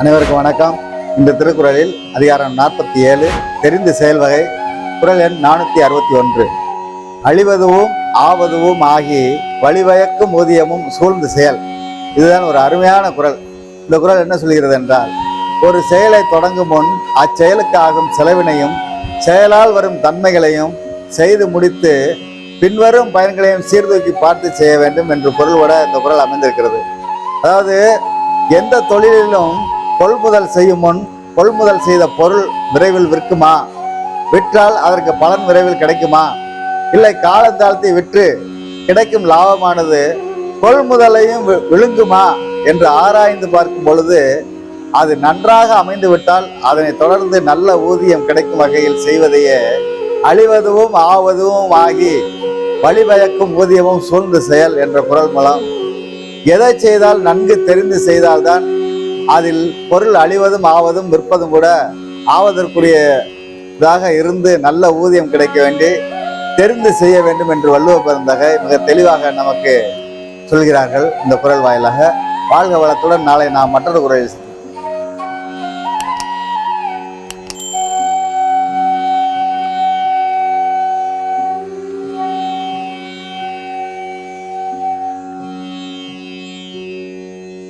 அனைவருக்கும் வணக்கம். இந்த திருக்குறளில் அதிகாரம் நாற்பத்தி ஏழு தெரிந்து செயல்வகை குறள் எண் நானூற்றி அறுபத்தி ஒன்று. அழிவதுவும் ஆவதுவும் ஆகி வழிவயக்கும் ஊதியமும் சூழ்ந்து செயல். இதுதான் ஒரு அருமையான குறள். இந்த குறள் என்ன சொல்கிறது என்றால் ஒரு செயலை தொடங்கும் முன் அச்செயலுக்கு ஆகும் செலவினையும் செயலால் வரும் தன்மைகளையும் செய்து முடித்து பின்வரும் பயன்களையும் சீர்தூக்கி பார்த்து செய்ய வேண்டும் என்று பொருள்பட இந்த குறள் அமைந்திருக்கிறது. அதாவது எந்த தொழிலிலும் கொள்முதல் செய்யும் முன் கொள்முதல் செய்த பொருள் விரைவில் விற்குமா? விற்றால் அதற்கு பலன் விரைவில் கிடைக்குமா? இல்லை காலத்தாழ்த்தி விற்று கிடைக்கும் லாபமானது கொள்முதலையும் விழுங்குமா? என்று ஆராய்ந்து பார்க்கும் பொழுது அது நன்றாக அமைந்து விட்டால் அதனை தொடர்ந்து நல்ல ஊதியம் கிடைக்கும் வகையில் செய்வதையே அழிவதுவும் ஆவதுவும் ஆகி வழிபயக்கும் ஊதியமும் சூழ்ந்து செயல் என்ற குரல் மூலம் எதை செய்தால் நன்கு தெரிந்து செய்தால்தான் அதில் பொருள் அழிவதும் ஆவதும் விற்பதும் கூட ஆவதற்குரிய இதாக இருந்து நல்ல ஊதியம் கிடைக்க வேண்டி தெரிந்து செய்ய வேண்டும் என்று வள்ளுவ பிறந்தகை மிக தெளிவாக நமக்கு சொல்கிறார்கள் இந்த குரல் வாயிலாக. வாழ்க வளத்துடன் நாளை நாம் மற்றொரு குரலில்